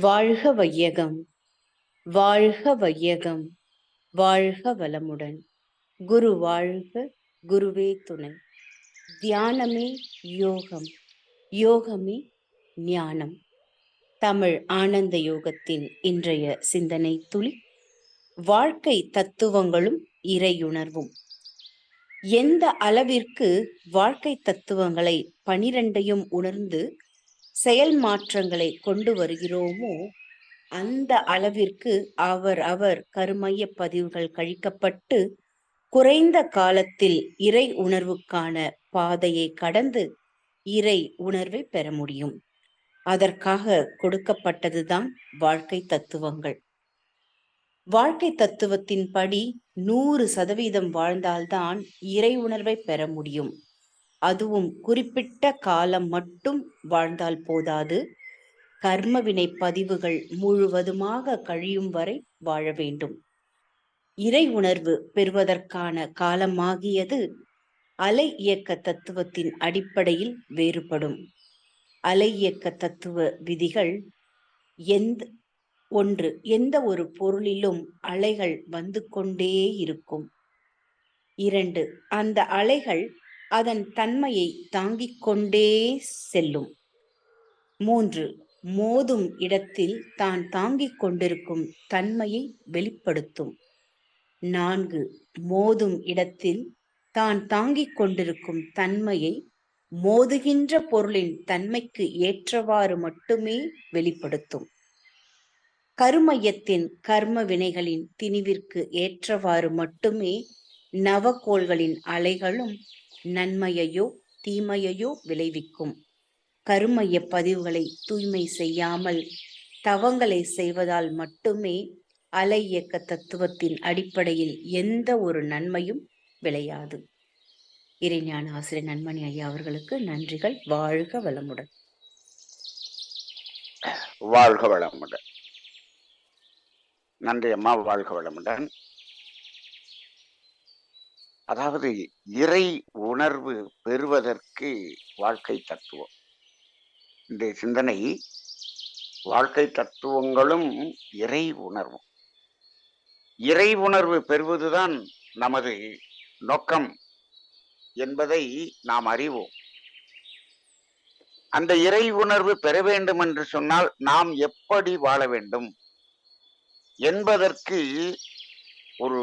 வாழ்க வையகம் வாழ்க வையகம் வாழ்க வளமுடன். குரு வாழ்க குருவே துணை. தியானமே யோகம் யோகமே ஞானம். தமிழ் ஆனந்த யோகத்தின் இன்றைய சிந்தனை துளி. வாழ்க்கை தத்துவங்களும் இறையுணர்வும். எந்த அளவிற்கு வாழ்க்கை தத்துவங்களை பனிரெண்டையும் உணர்ந்து செயல் மாற்றங்களை கொண்டு வருகிறோமோ அந்த அளவிற்கு அவர் அவர் கருமைய பதிவுகள் கழிக்கப்பட்டு குறைந்த காலத்தில் இறை உணர்வுக்கான பாதையை கடந்து இறை உணர்வை பெற முடியும். அதற்காக கொடுக்கப்பட்டதுதான் வாழ்க்கை தத்துவங்கள். வாழ்க்கை தத்துவத்தின்படி நூறு சதவீதம் வாழ்ந்தால்தான் இறை உணர்வை பெற முடியும். அதுவும் குறிப்பிட்ட காலம் மட்டும் வாழ்ந்தால் போதாது. கர்மவினை பதிவுகள் முழுவதுமாக கழியும் வரை வாழ வேண்டும். இறை உணர்வு பெறுவதற்கான காலமாகியது அலை இயக்க தத்துவத்தின் அடிப்படையில் வேறுபடும். அலை இயக்க தத்துவ விதிகள் எந்த ஒன்று எந்த ஒரு பொருளிலும் அலைகள் வந்து கொண்டே இருக்கும். இரண்டு அந்த அலைகள் அதன் தன்மையை தாங்கிக் கொண்டே செல்லும். மூன்று மோதும் இடத்தில் தான் தாங்கிக் கொண்டிருக்கும் தன்மையை வெளிப்படுத்தும். நான்கு மோதும் இடத்தில் தான் தாங்கிக் கொண்டிருக்கும் தன்மையை மோதுகின்ற பொருளின் தன்மைக்கு ஏற்றவாறு மட்டுமே வெளிப்படுத்தும். கருமையத்தின் கர்ம வினைகளின் திணிவிற்கு ஏற்றவாறு மட்டுமே நவக்கோள்களின் அலைகளும் நன்மையையோ தீமையையோ விளைவிக்கும். கருமைய பதிவுகளை தூய்மை செய்யாமல் தவங்களை செய்வதால் மட்டுமே அலை இயக்க தத்துவத்தின் அடிப்படையில் எந்த ஒரு நன்மையும் விளையாது. இறைஞான ஆசிரியர் நன்மணி ஐயா அவர்களுக்கு நன்றிகள். வாழ்க வளமுடன். வாழ்க வளமுடன். நன்றி அம்மா வாழ்க வளமுடன். அதாவது இறை உணர்வு பெறுவதற்கு வாழ்க்கை தத்துவம். இந்த சிந்தனை வாழ்க்கை தத்துவங்களும் இறை உணர்வும். இறை உணர்வு பெறுவதுதான் நமது நோக்கம் என்பதை நாம் அறிவோம். அந்த இறை உணர்வு பெற வேண்டும் என்று சொன்னால் நாம் எப்படி வாழ வேண்டும் என்பதற்கு ஒரு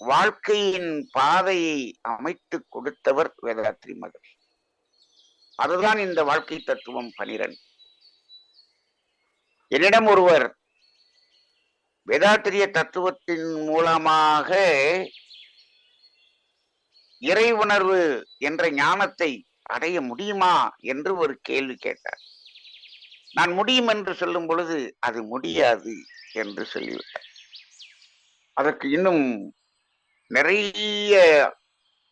வாழ்க்கையின் பாதையை அமைத்து கொடுத்தவர் வேதாத்ரி மகர்ஷி அதுதான் இந்த வாழ்க்கை தத்துவம் பனிரன் என்னிடம் ஒருவர் வேதாத்திரிய தத்துவத்தின் மூலமாக இறை உணர்வு என்ற ஞானத்தை அடைய முடியுமா என்று ஒரு கேள்வி கேட்டார். நான் முடியும் என்று சொல்லும் பொழுது அது முடியாது என்று சொல்லிவிட்டார். அதற்கு இன்னும் நிறைய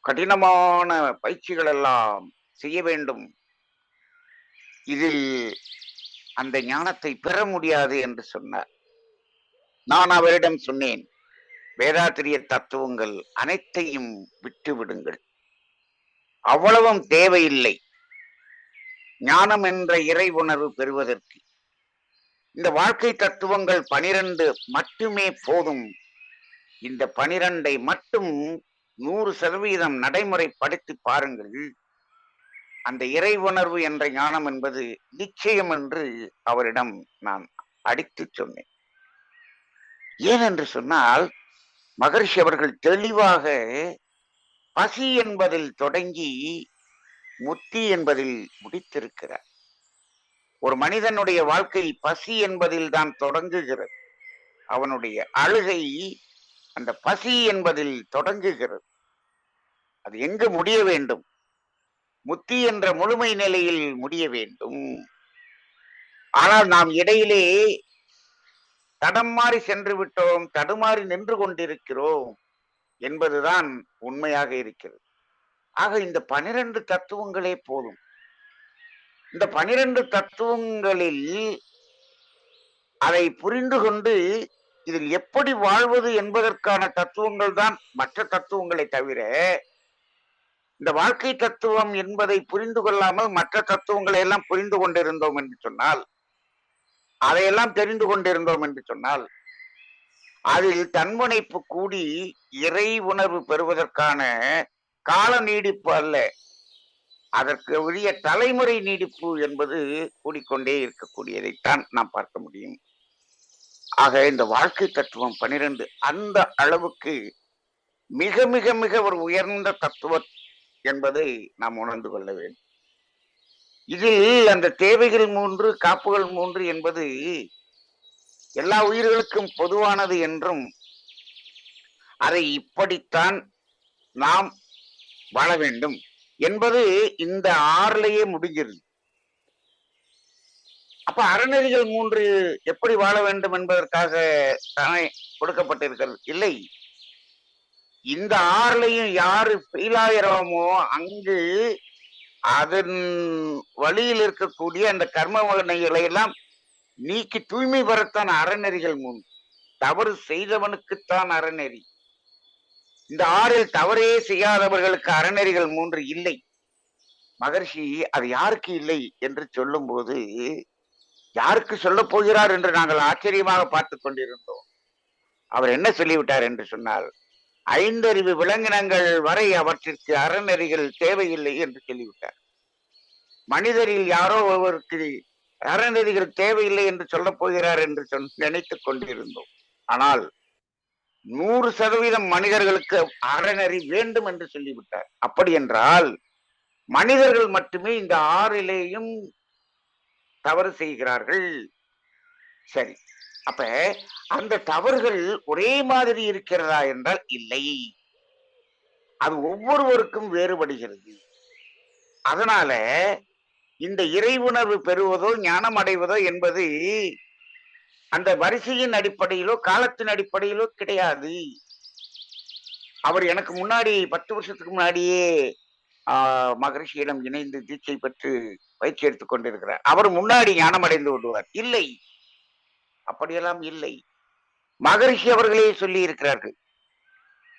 கடினமான பயிற்சிகள் எல்லாம் செய்ய வேண்டும். இதில் அந்த ஞானத்தை பெற முடியாது என்று சொன்னார். நான் அவரிடம் சொன்னேன் வேதாத்திரிய தத்துவங்கள் அனைத்தையும் விட்டு விடுங்கள். அவ்வளவும் தேவையில்லை. ஞானம் என்ற இறை உணர்வு பெறுவதற்கு. இந்த வாழ்க்கை தத்துவங்கள் பனிரெண்டு மட்டுமே போதும் இந்த பனிரெண்டை மட்டும் நூறு சதவீதம் நடைமுறைப்படுத்தி பாருங்கள். அந்த இறை உணர்வு என்ற ஞானம் என்பது நிச்சயம் என்று அவரிடம் நான் அடித்து சொன்னேன். ஏனென்று சொன்னால் மகர்ஷி அவர்கள் தெளிவாக பசி என்பதில் தொடங்கி முத்தி என்பதில் முடித்திருக்கிறார். ஒரு மனிதனுடைய வாழ்க்கை பசி என்பதில் தான் தொடங்குகிறது. அவனுடைய அழுகை அந்த பசி என்பதில் தொடங்குகிறது. அது எங்கு முடிய வேண்டும்? முத்தி என்ற முழுமை நிலையில் முடிய வேண்டும். ஆனால் நாம் இடையிலே தடம் மாறி சென்று விட்டோம் தடுமாறி நின்று கொண்டிருக்கிறோம் என்பதுதான் உண்மையாக இருக்கிறது. ஆக இந்த பனிரெண்டு தத்துவங்களே போதும். இந்த பனிரெண்டு தத்துவங்களில் அதை புரிந்து கொண்டு இதில் எப்படி வாழ்வது என்பதற்கான தத்துவங்கள் தான் மற்ற தத்துவங்களை தவிர இந்த வாழ்க்கை தத்துவம் என்பதை புரிந்து கொள்ளாமல் மற்ற தத்துவங்களை எல்லாம் புரிந்து கொண்டிருந்தோம் என்று சொன்னால் அதையெல்லாம் தெரிந்து கொண்டிருந்தோம் என்று சொன்னால் அதில் தன்முனைப்பு கூடி இறை உணர்வு பெறுவதற்கான கால நீடிப்பு அல்ல. அதற்கு உரிய தலைமுறை நீடிப்பு என்பது கூடிக்கொண்டே இருக்கக்கூடியதைத்தான் நாம் பார்க்க முடியும். ஆக இந்த வாழ்க்கை தத்துவம் பனிரெண்டு அந்த அளவுக்கு மிக மிக மிக ஒரு உயர்ந்த தத்துவம் என்பதை நாம் உணர்ந்து கொள்ள வேண்டும். இதில் அந்த தேவைகள் மூன்று காப்புகள் மூன்று என்பது எல்லா உயிர்களுக்கும் பொதுவானது என்றும் அதை இப்படித்தான் நாம் வாழ வேண்டும் என்பது இந்த ஆறுலேயே முடிகிறது அப்ப அறநெறிகள் மூன்று எப்படி வாழ வேண்டும் என்பதற்காக தானே கொடுக்கப்பட்டிருக்கிறது? இல்லை. இந்த ஆறுலையும் யாரு ஃபெயிலாகிறோமோ அங்கு அதன் வழியில் இருக்கக்கூடிய அந்த கர்ம வகனைகளை எல்லாம் நீக்கி தூய்மை பெறத்தான் அறநெறிகள் மூன்று. தவறு செய்தவனுக்குத்தான் அறநெறி. இந்த ஆறில் தவறே செய்யாதவர்களுக்கு அறநெறிகள் மூன்று இல்லை. மகர்ஷி அது யாருக்கு இல்லை என்று சொல்லும்போது யாருக்கு சொல்ல போகிறார் என்று நாங்கள் ஆச்சரியமாக பார்த்து கொண்டிருந்தோம். அவர் என்ன சொல்லிவிட்டார் என்று சொன்னால் ஐந்தறிவு விலங்கினங்கள் வரை அவற்றிற்கு அறநெறிகள் தேவையில்லை என்று சொல்லிவிட்டார். மனிதரில் யாரோ ஒருவருக்கு அறநெறிகள் தேவையில்லை என்று சொல்ல போகிறார் என்று சொன் நினைத்துக் கொண்டிருந்தோம். ஆனால் நூறு சதவீதம் மனிதர்களுக்கு அறநெறி வேண்டும் என்று சொல்லிவிட்டார். அப்படி என்றால் மனிதர்கள் மட்டுமே இந்த ஆறிலேயும் தவறு செய்கிறார்கள். சரி அப்ப அந்த தவறுகள் ஒரே மாதிரி இருக்கிறதா என்றால் இல்லை. அது ஒவ்வொருவருக்கும் வேறுபடுகிறது. அதனால இந்த இறைவுணர்வு பெறுவதோ ஞானம் அடைவதோ என்பது அந்த வரிசையின் அடிப்படையிலோ காலத்தின் அடிப்படையிலோ கிடையாது. அவர் எனக்கு முன்னாடி பத்து வருஷத்துக்கு முன்னாடியே மகரிஷியிடம் இணைந்து தீட்சை பெற்று பயிற்சி எடுத்துக் கொண்டிருக்கிறார். அவர் முன்னாடி ஞானம் அடைந்து விடுவார். இல்லை. அப்படியெல்லாம் இல்லை. மகரிஷி அவர்களே சொல்லி இருக்கிறார்கள்.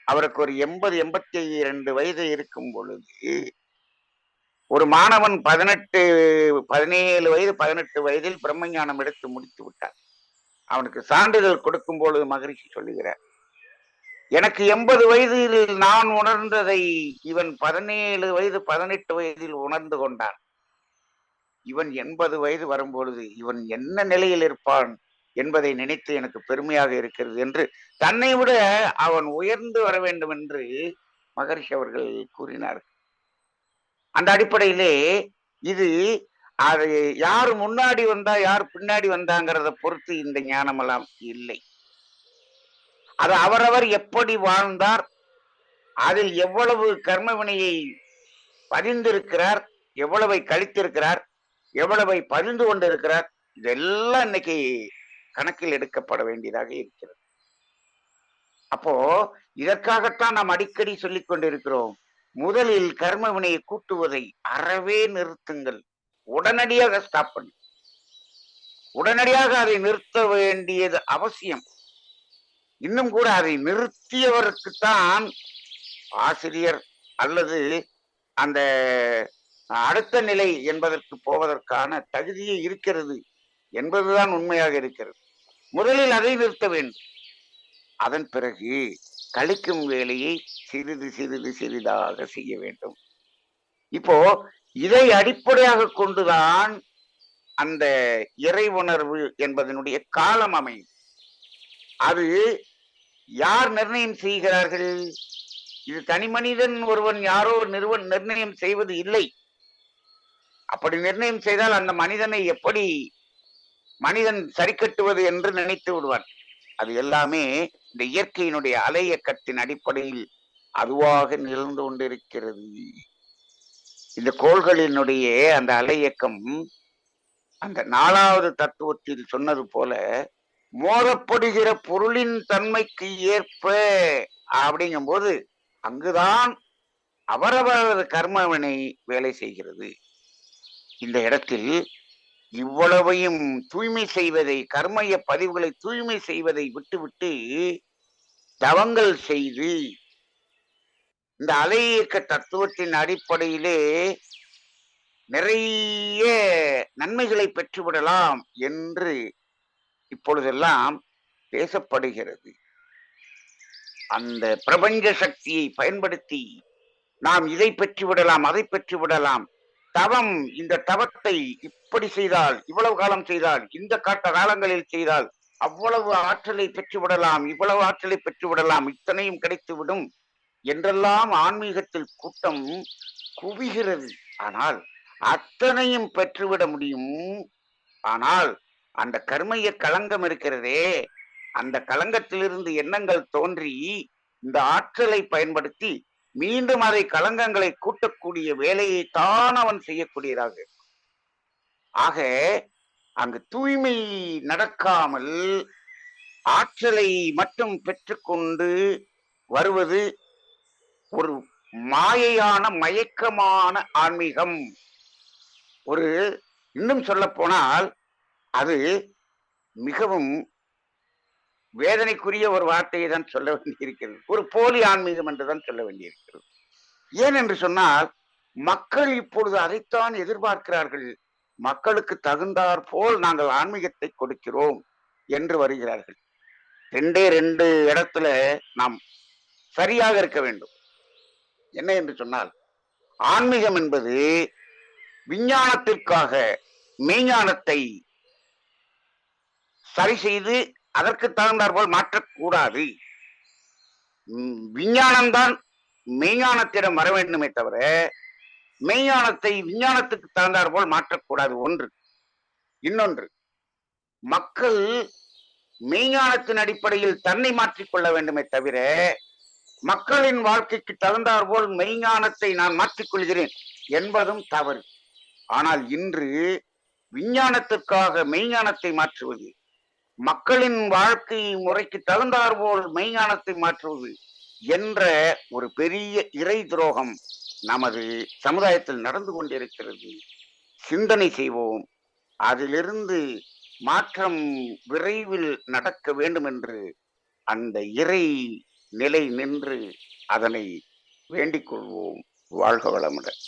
அவருக்கு ஒரு எண்பது எண்பத்தி இரண்டு வயது இருக்கும் பொழுது ஒரு மாணவன் பதினெட்டு பதினேழு வயது பதினெட்டு வயதில் பிரம்மஞானம் எடுத்து முடித்து விட்டார் அவனுக்கு சான்றிதழ் கொடுக்கும் பொழுது மகரிஷி சொல்லுகிறார் எனக்கு எண்பது வயதில் நான் உணர்ந்ததை இவன் பதினேழு வயது பதினெட்டு வயதில் உணர்ந்து கொண்டான். இவன் எண்பது வயது வரும்பொழுது இவன் என்ன நிலையில் இருப்பான் என்பதை நினைத்து எனக்கு பெருமையாக இருக்கிறது என்று தன்னை விட அவன் உயர்ந்து வர வேண்டும் என்று மகரிஷி அவர்கள் கூறினார் அந்த அடிப்படையிலே இது அது யார் முன்னாடி வந்தா யார் பின்னாடி வந்தாங்கிறத பொறுத்து இந்த ஞானமெல்லாம் இல்லை. அது அவரவர் எப்படி வாழ்ந்தார் அதில் எவ்வளவு கர்ம வினையை பதிந்திருக்கிறார் எவ்வளவை கழித்திருக்கிறார் எவ்வளவை பதிந்து கொண்டிருக்கிறார் இதெல்லாம் இன்னைக்கு கணக்கில் எடுக்கப்பட வேண்டியதாக இருக்கிறது. அப்போ இதற்காகத்தான் நாம் அடிக்கடி சொல்லிக் கொண்டிருக்கிறோம் முதலில் கர்ம வினையை கூட்டுவதை அறவே நிறுத்துங்கள் உடனடியாக ஸ்டாப் பண்ணு. உடனடியாக அதை நிறுத்த வேண்டியது அவசியம். இன்னும் கூட அதை நிறுத்தியவருக்குத்தான் ஆசிரியர் அல்லது அந்த அடுத்த நிலை என்பதற்கு போவதற்கான தகுதியே இருக்கிறது என்பதுதான் உண்மையாக இருக்கிறது. முதலில் அதை நிறுத்த வேண்டும். அதன் பிறகு கழிக்கும் வேலையை சிறிது சிறிது சிறிதாக செய்ய வேண்டும். இப்போ இதை அடிப்படையாக கொண்டுதான் அந்த இறை உணர்வு என்பதனுடைய காலம் அமையும். அது யார் நிர்ணயம் செய்கிறார்கள்? இது தனி மனிதன் ஒருவன் யாரோ நிறுவன் நிர்ணயம் செய்வது இல்லை. அப்படி நிர்ணயம் செய்தால் அந்த மனிதனை எப்படி மனிதன் சரி கட்டுவது என்று நினைத்து விடுவான். அது எல்லாமே இந்த இயற்கையினுடைய அலையக்கத்தின் அடிப்படையில் அதுவாக நிகழ்ந்து கொண்டிருக்கிறது. இந்த கோள்களினுடைய அந்த அலையக்கம் அந்த நாலாவது தத்துவத்தில் சொன்னது போல மோதப்படுகிற பொருளின் தன்மைக்கு ஏற்ப அப்படிங்கும்போது அங்குதான் அவரவரது கர்மவினை வேலை செய்கிறது. இந்த இடத்தில் இவ்வளவையும் தூய்மை செய்வதை கர்மய பதிவுகளை தூய்மை செய்வதை விட்டுவிட்டு தவங்கள் செய்து இந்த அலையியக்க தத்துவத்தின் அடிப்படையிலே நிறைய நன்மைகளை பெற்றுவிடலாம் என்று இப்பொழுதெல்லாம் பேசப்படுகிறது. அந்த பிரபஞ்ச சக்தியை பயன்படுத்தி நாம் இதை பெற்று விடலாம் அதை பெற்று விடலாம். தவம் இந்த தவத்தை இப்படி செய்தால் இவ்வளவு காலம் செய்தால் இந்த காட்ட காலங்களில் செய்தால் அவ்வளவு ஆற்றலை பெற்று விடலாம் இவ்வளவு ஆற்றலை பெற்று விடலாம் இத்தனையும் கிடைத்து விடும் என்றெல்லாம் ஆன்மீகத்தில் கூட்டம் குவிகிறது. ஆனால் அத்தனையும் பெற்றுவிட முடியும். ஆனால் அந்த கர்மைய களங்கம் இருக்கிறதே. அந்த களங்கத்திலிருந்து எண்ணங்கள் தோன்றி இந்த ஆற்றலை பயன்படுத்தி மீண்டும் அதை களங்கங்களை கூட்டக்கூடிய வேலையை தான் அவன் செய்யக்கூடியதாக ஆக அங்கு தூய்மை நடக்காமல் ஆற்றலை மட்டும் பெற்றுக்கொண்டு வருவது ஒரு மாயையான மயக்கமான ஆன்மீகம். ஒரு இன்னும் சொல்ல போனால் அது மிகவும் வேதனைக்குரிய ஒரு வார்த்தையை தான் சொல்ல வேண்டியிருக்கிறது. ஒரு போலி ஆன்மீகம் என்றுதான் சொல்ல வேண்டியிருக்கிறது. ஏன் என்று சொன்னால் மக்கள் இப்பொழுது அதைத்தான் எதிர்பார்க்கிறார்கள். மக்களுக்கு தகுந்தாற் போல் நாங்கள் ஆன்மீகத்தை கொடுக்கிறோம் என்று வருகிறார்கள். ரெண்டே ரெண்டு இடத்துல நாம் சரியாக இருக்க வேண்டும். என்ன என்று சொன்னால் ஆன்மீகம் என்பது விஞ்ஞானத்திற்காக மெய்ஞானத்தை சரி செய்து அதற்கு தகுந்தாற்போல் மாற்றக்கூடாது. விஞ்ஞானம்தான் மெய்ஞானத்திடம் வர வேண்டுமே தவிர மெய்ஞானத்தை விஞ்ஞானத்துக்கு தகுந்தாற்போல் மாற்றக்கூடாது. ஒன்று. இன்னொன்று. மக்கள் மெய்ஞானத்தின் அடிப்படையில் தன்னை மாற்றிக்கொள்ள வேண்டுமே தவிர மக்களின் வாழ்க்கைக்கு தகுந்தாற்போல் மெய்ஞானத்தை நான் மாற்றிக்கொள்கிறேன் என்பதும் தவறு. ஆனால் இன்று விஞ்ஞானத்துக்காக மெய்ஞானத்தை மாற்றுவது மக்களின் வாழ்க்கை முறைக்கு தகுந்தாற்போல் மெய்ஞானத்தை மாற்றுவது என்ற ஒரு பெரிய இறை துரோகம் நமது சமுதாயத்தில் நடந்து கொண்டிருக்கிறது. சிந்தனை செய்வோம். அதிலிருந்து மாற்றம் விரைவில் நடக்க வேண்டும் என்று அந்த இறை நிலை நின்று அதனை வேண்டிக் கொள்வோம். வாழ்க வளமுடன்.